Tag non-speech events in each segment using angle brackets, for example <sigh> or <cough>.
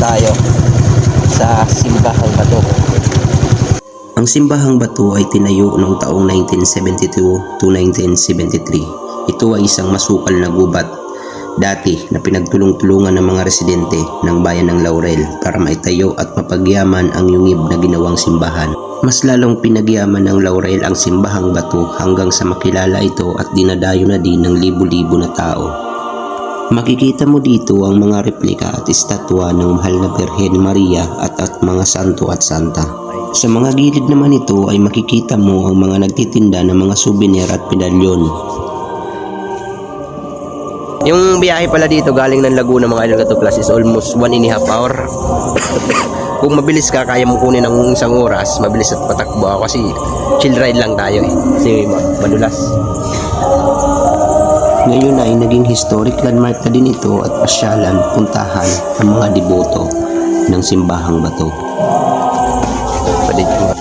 tayo sa Simbahang Bato. Ang Simbahang Bato ay tinayo noong taong 1972 to 1973. Ito ay isang masukal na gubat dati na pinagtulong-tulungan ng mga residente ng bayan ng Laurel para maitayo at mapagyaman ang yungib na ginawang simbahan. Mas lalong pinagyaman ng Laurel ang simbahang bato hanggang sa makilala ito at dinadayo na din ng libo-libo na tao. Makikita mo dito ang mga replika at estatwa ng mahal na Birhen Maria at at mga santo at santa. Sa mga gilid naman ito ay makikita mo ang mga nagtitinda ng mga souvenir at medalyon. Yung biyahe pala dito galing ng Laguna mga idol katuklas is almost 1 and a half hour. <coughs> Kung mabilis ka, kaya mo kunin ng isang oras, mabilis at patakbo ako kasi chill ride lang tayo eh. Kasi ma- madulas. Ngayon ay naging historic landmark na din ito at pasyalan, puntahan ng mga deboto ng simbahang bato. Pwede dyan.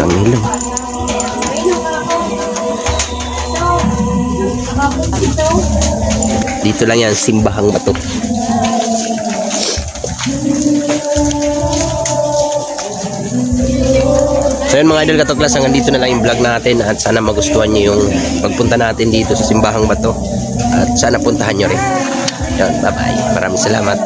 Tangilo. Dito lang yan, simbahang bato. So yun mga idol katuklas, hanggang dito na lang yung vlog natin at sana magustuhan nyo yung pagpunta natin dito sa Simbahang Bato at sana puntahan nyo rin. Yun, bye bye. Maraming salamat.